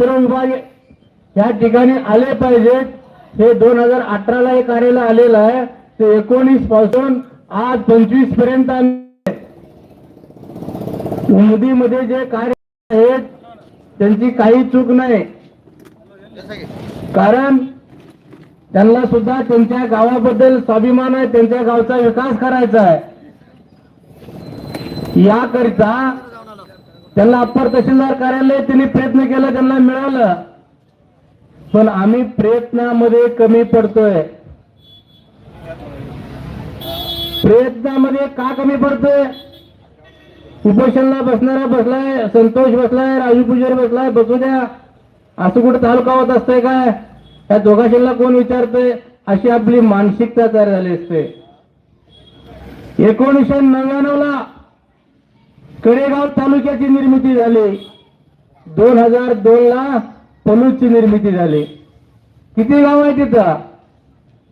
सर्व विभाग या ठिकाणी आले पाहिजेत हे दोन हजार अठराला हे कार्यालय आलेलं आहे. ते एकोणीसपासून आज पंचवीसपर्यंत मोदीमध्ये जे कार्य आहेत त्यांची काही चूक नाही. कारण त्यांना सुद्धा त्यांच्या गावाबद्दल स्वाभिमान आहे त्यांच्या गावचा विकास करायचा आहे. याकरिता त्यांना अप्पर तहसीलदार कार्यालय त्यांनी प्रयत्न केला त्यांना मिळालं. पण आम्ही प्रयत्नामध्ये कमी पडतोय. प्रयत्नामध्ये का कमी पडतोय? उपोषणला बसणारा बसलाय संतोष बसलाय राजू पुजारी बसलाय बसू द्या. असं कुठं तालुका होत असतंय काय? या दोघाशीला कोण विचारतंय? अशी आपली मानसिकता तयार झाली असते. एकोणीसशे नव्याण्णव ला कडेगाव तालुक्याची निर्मिती झाली दोन हजार दोन ला पलूसची निर्मिती झाली किती गाव आहे तिथं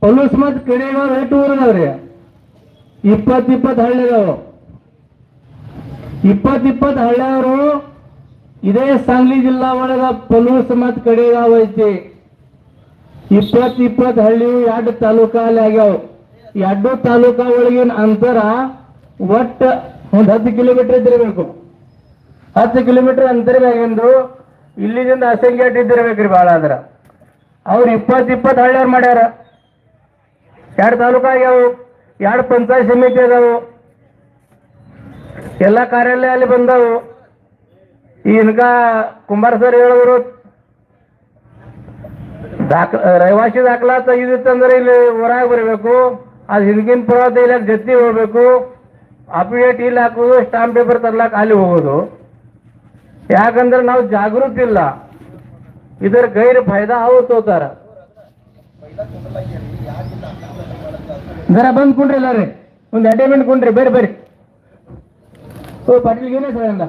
पलूस मध कडेगाव हे टूर गाव रे इप्पत इप्पत हळले गाव ಇಪ್ಪತ್ ಇಪ್ಪತ್ ಹಳ್ಳಿಯವರು ಇದೇ ಸಾಂಗ್ಲಿ ಜಿಲ್ಲಾ ಒಳಗ ಪಲೂಸ್ ಮತ್ ಕಡೆಗಾವ್ ಐತಿ ಇಪ್ಪತ್ ಇಪ್ಪತ್ ಹಳ್ಳಿ ಎರಡು ತಾಲೂಕಾ ಅಲ್ಲಿ ಆಗ್ಯಾವ ಎರಡು ತಾಲೂಕಾ ಒಳಗಿನ ಅಂತರ ಒಟ್ಟ ಒಂದ್ ಹತ್ತು ಕಿಲೋಮೀಟರ್ ಇದ್ದಿರಬೇಕು. ಹತ್ತು ಕಿಲೋಮೀಟರ್ ಅಂತರದಾಗಿಂದು ಇಲ್ಲಿದಿಂದ ಅಸಂಖ್ಯಾಟ್ ಇದ್ದಿರ್ಬೇಕ್ರಿ ಭಾಳ ಅಂದ್ರ. ಅವ್ರು ಇಪ್ಪತ್ತು ಇಪ್ಪತ್ತು ಹಳ್ಳಿಯವ್ರು ಮಾಡ್ಯಾರ. ಎರಡು ತಾಲೂಕಾ ಆಗ್ಯಾವು ಎರಡು ಪಂಚಾಯತ್ ಸಮಿತಿ ಅದಾವು. ಎಲ್ಲ ಕಾರ್ಯಾಲಯ ಅಲ್ಲಿ ಬಂದವು. ಇನ್ಕ ಕುಂಬಾರ ಸರ್ ಹೇಳಿದ್ರು ದಾಖ ರಹಿವಾಸಿ ದಾಖಲಾ ತೆಗೆದಿತ್ತಂದ್ರೆ ಇಲ್ಲಿ ಹೊರಗೆ ಬರಬೇಕು. ಅದು ಹಿಂದಿನ ಪುರಾತ ಇಲ್ಲ ಜತ್ತಿ ಹೋಗ್ಬೇಕು. ಅಫಿಡೇಟ್ ಇಲ್ಲಿ ಹಾಕೋದು ಸ್ಟಾಂಪ್ ಪೇಪರ್ ತರ್ಲಾಕ ಅಲ್ಲಿ ಹೋಗೋದು ಯಾಕಂದ್ರೆ ನಾವು ಜಾಗೃತಿ ಇಲ್ಲ ಇದರ ಗೈರ್ ಫಾಯ್ದಾ ಅವ್ರು ತೋತಾರ जरा बंद कुंड्री रे ಒಂದು ಅಟೆಂಡ್ಮೆಂಟ್ ಕುಂಡ್ರಿ ಬೇರೆ ಬೇರೆ हो पाटील घेऊन ये सगळ्यांना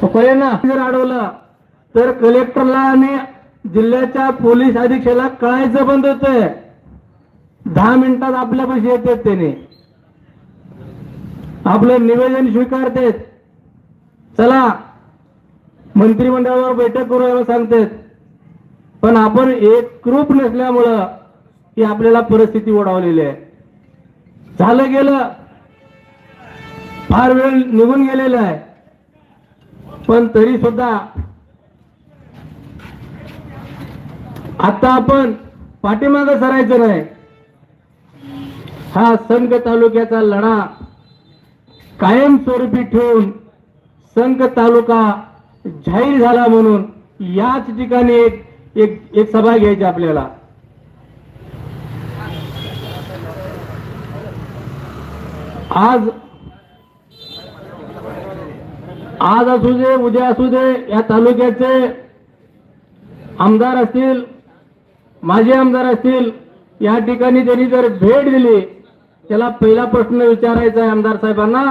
हो, कोल्यांना जर अडवलं तर कलेक्टरला आणि जिल्ह्याच्या पोलीस अधीक्षकाला कळायचं बंद होतंय दहा मिनिटात आपल्यापाशी येतात त्याने आपलं निवेदन स्वीकारतेत. चला मंत्रिमंडळावर बैठक करायला सांगतेत. पण आपण एकरूप नसल्यामुळं ही आपल्याला परिस्थिती ओढावलेली आहे. झालं गेलं. फार वेळ निघून गेलेला आहे. पण तरी सुद्धा आता आपण पाठीमागं सरायचं नाही. हा संघ तालुक्याचा लढा कायमस्वरूपी ठेवून संघ तालुका जाहीर झाला म्हणून याच ठिकाणी एक एक एक सभा घ्यायची आपल्याला. आज आज असू दे उद्या असू दे या तालुक्याचे आमदार असतील माजी आमदार असतील या ठिकाणी त्यांनी जर भेट दिली त्याला पहिला प्रश्न विचारायचा आहे आमदार साहेबांना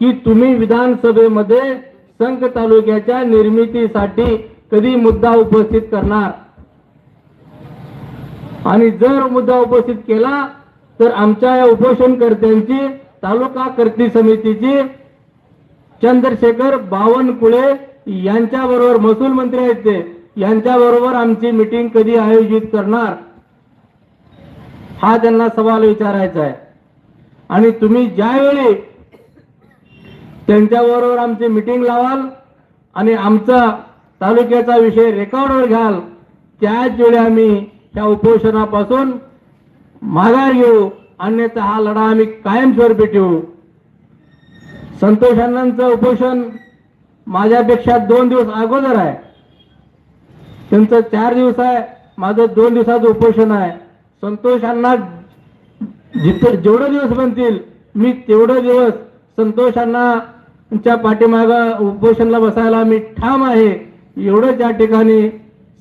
की तुम्ही विधानसभेमध्ये संघ तालुक्याच्या निर्मितीसाठी कधी मुद्दा उपस्थित करणार? आणि जर मुद्दा उपस्थित केला तर आमच्या या उपोषणकर्त्यांची तालुका कर्ती समितीची चंद्रशेखर बावनकुळे यांच्या बरोबर महसूल मंत्री आहेत ते यांच्या बरोबर आमची मिटिंग कधी आयोजित करणार? हा त्यांना सवाल विचारायचा आहे. आणि तुम्ही ज्यावेळी त्यांच्याबरोबर आमची मिटिंग लावाल आणि आमचा तालुक्याचा विषय रेकॉर्डवर घ्याल त्याच वेळी आम्ही त्या उपोषणापासून माघार घेऊ. अन्यथा हा लढा आम्ही कायमस्वरूपी ठेवू. संतोष अण्णांचं उपोषण माझ्यापेक्षा दोन दिवस अगोदर आहे. त्यांचं चार दिवस आहे माझं दोन दिवसाचं उपोषण आहे. संतोष अण्णा जिथं जेवढे दिवस बनतील मी तेवढे दिवस संतोषांनाच्या पाठीमागं उपोषणला बसायला मी ठाम आहे एवढंच या ठिकाणी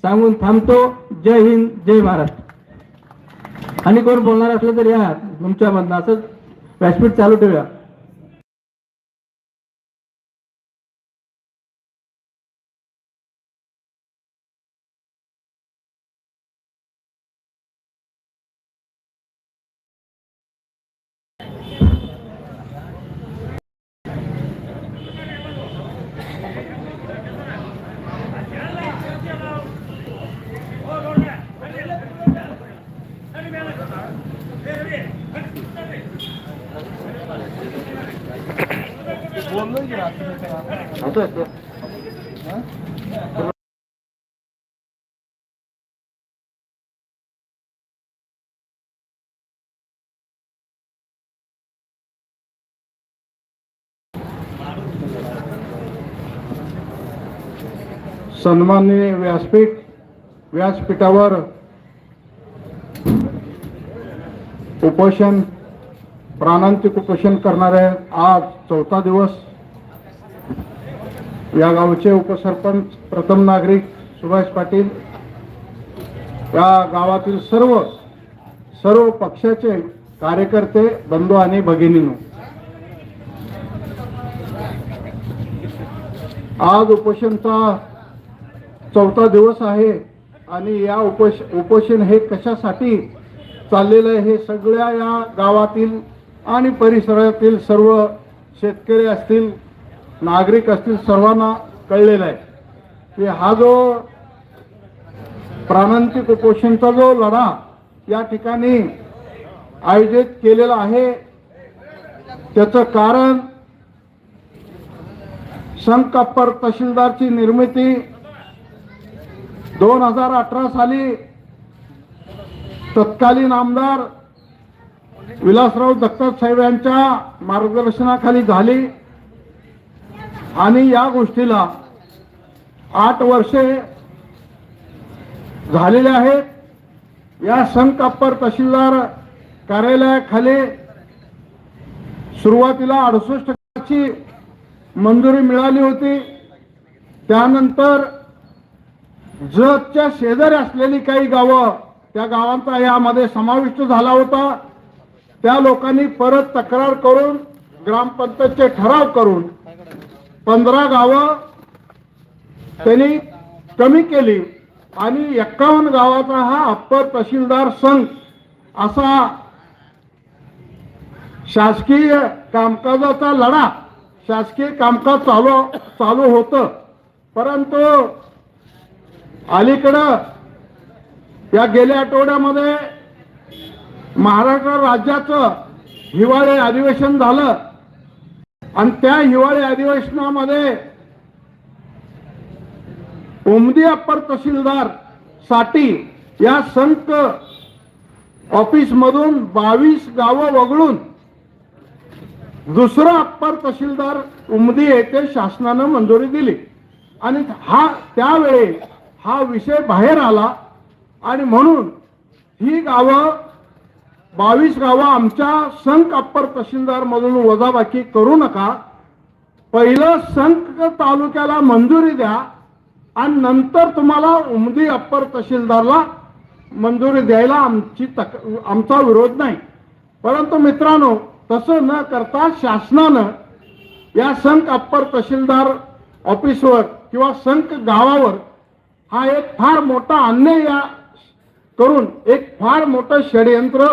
सांगून थांबतो. जय हिंद जय महाराष्ट्र. आणि कोण बोलणार असलं तर या तुमच्यामधनं असंच व्यासपीठ चालू ठेवूया. सन्माननीय व्यासपीठ व्यासपीठावर उपोषण प्राणांतिक उपोषण करणारे आज चौथा दिवस या गावचे उपसरपंच प्रथम नागरिक सुभाष पाटील. या गावातील सर्व सर्व पक्षाचे कार्यकर्ते बंधू आणि भगिनीनो. आज उपोषणचा चौथा दिवस आहे आणि या उपोष उपोषण हे कशासाठी चाललेलं आहे हे सगळ्या या गावातील आणि परिसरातील सर्व शेतकरी असतील नागरिक असतील सर्वांना कळलेलं आहे की हा जो प्राणांतिक कुपोषणचा जो लढा या ठिकाणी आयोजित केलेला आहे त्याचं कारण संकप्पर तहसीलदारची निर्मिती दोन हजार अठरा साली तत्कालीन आमदार विलासराव दत्तात साहेब यांच्या मार्गदर्शनाखाली झाली. आणि या गोष्टीला आठ वर्षे झालेले आहेत. या संत तहसीलदार कार्यालयाखाली सुरुवातीला अडुसष्टची मंजुरी मिळाली होती. त्यानंतर जतच्या शेजारी असलेली काही गावं त्या गावांचा यामध्ये समाविष्ट झाला होता. त्या लोकांनी परत तक्रार करून ग्रामपंचायतचे ठराव करून पंधरा गावं त्यांनी कमी केली आणि एक्कावन्न गावाचा हा अप्पर तहसीलदार संघ असा शासकीय कामकाजाचा लढा शासकीय कामकाज चालू चालू होतं. परंतु अलीकडं या गेल्या आठवड्यामध्ये महाराष्ट्र राज्याचं हिवाळी अधिवेशन झालं. आणि त्या हिवाळी अधिवेशनामध्ये उमदी अप्पर तहसीलदारसाठी या संत ऑफिस मधून बावीस गावं वगळून दुसरा अप्पर तहसीलदार उमदी येथे शासनानं मंजुरी दिली. आणि हा त्यावेळी हा विषय बाहेर आला आणि म्हणून ही गावं बावीस गावं आमच्या संक अप्पर तहसीलदार मधून वजाबाकी करू नका. पहिलं संक तालुक्याला मंजुरी द्या आणि नंतर तुम्हाला उमदी अप्पर तहसीलदारला मंजुरी द्यायला आमची तक आमचा विरोध नाही. परंतु मित्रांनो तसं न करता शासनानं या संक अप्पर तहसीलदार ऑफिसवर किंवा संक गावावर हा एक फार मोठा अन्याय या करून एक फार मोठं षडयंत्र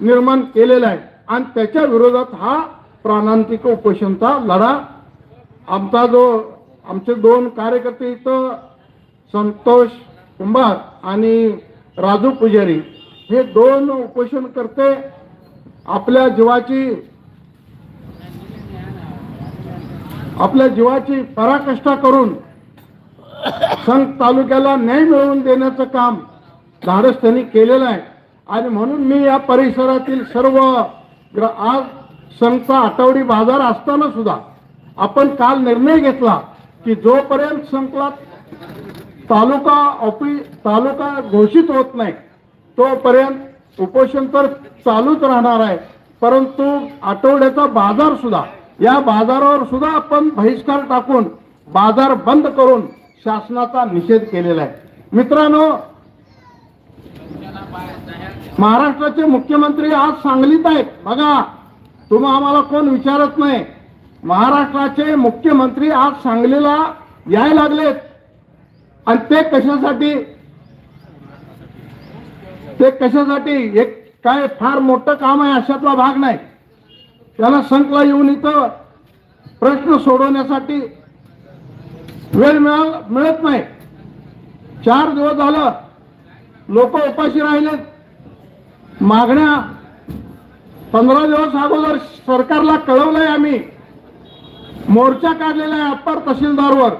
निर्माण केलेला आहे. आणि त्याच्या विरोधात हा प्राणांतिक उपोषणचा लढा आमचा जो आमचे दोन कार्यकर्ते इथं संतोष कुंभार आणि राजू पुजारी हे दोन उपोषण करते आपल्या जीवाची आपल्या जीवाची पराकष्टा करून संघ तालुक्याला न्याय मिळवून देण्याचं काम धाडस त्यांनी केलेलं आहे. आणि म्हणून मी या परिसरातील सर्व ग्र- आज संघचा आठवडी बाजार असताना सुद्धा आपण काल निर्णय घेतला की जोपर्यंत संकला तालुका ऑफिस तालुका घोषित होत नाही तोपर्यंत उपोषण तर चालूच राहणार आहे. परंतु आठवड्याचा बाजार सुद्धा या बाजारावर सुद्धा आपण बहिष्कार टाकून बाजार बंद करून शासनाचा निषेध केलेला आहे. मित्रांनो महाराष्ट्राचे मुख्यमंत्री आज सांगलीत आहेत. बघा तुम्ही आम्हाला कोण विचारत नाही. महाराष्ट्राचे मुख्यमंत्री आज सांगलीला याय लागलेत. आणि ते कशासाठी? ते कशासाठी? एक काय फार मोठं काम आहे अशातला भाग नाही. त्याला संकला येऊन इथं प्रश्न सोडवण्यासाठी वेळ मिळत नाही. चार दिवस झालं लोक उपाशी राहिलेत मागण्या पंधरा दिवस अगोदर सरकारला कळवलंय आम्ही. मोर्चा काढलेला आहे अप्पर तहसीलदारवर.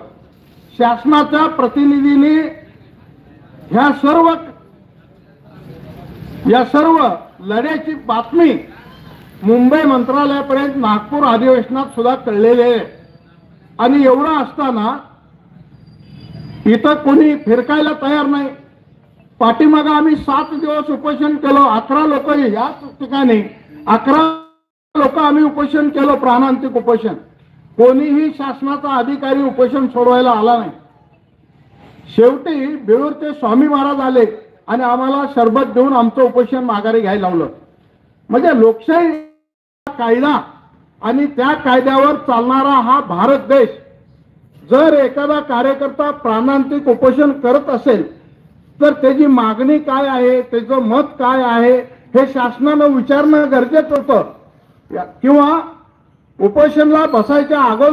शासनाच्या प्रतिनिधीने ह्या सर्व या सर्व लढ्याची बातमी मुंबई मंत्रालयापर्यंत नागपूर अधिवेशनात सुद्धा कळलेली आहे. आणि एवढं असताना इथं कोणी फिरकायला तयार नाही. पाठीमागं आम्ही सात दिवस उपोषण केलं अकरा लोक याच ठिकाणी अकरा लोक आम्ही उपोषण केलं प्राणांतिक उपोषण. कोणीही शासनाचा अधिकारी उपोषण सोडवायला आला नाही. शेवटी बेळूरचे स्वामी महाराज आले आणि आम्हाला सरबत देऊन आमचं उपोषण माघारी घ्यायला लावलं. म्हणजे लोकशाही कायदा आणि त्या कायद्यावर चालणारा हा भारत देश जर एखादा कार्यकर्ता प्राणांतिक उपोषण करत असेल तर त्याची मागणी काय आहे त्याचं मत काय आहे हे शासनानं विचारणं गरजेचं होतं. किंवा उपोषणला बसायच्या अगोदर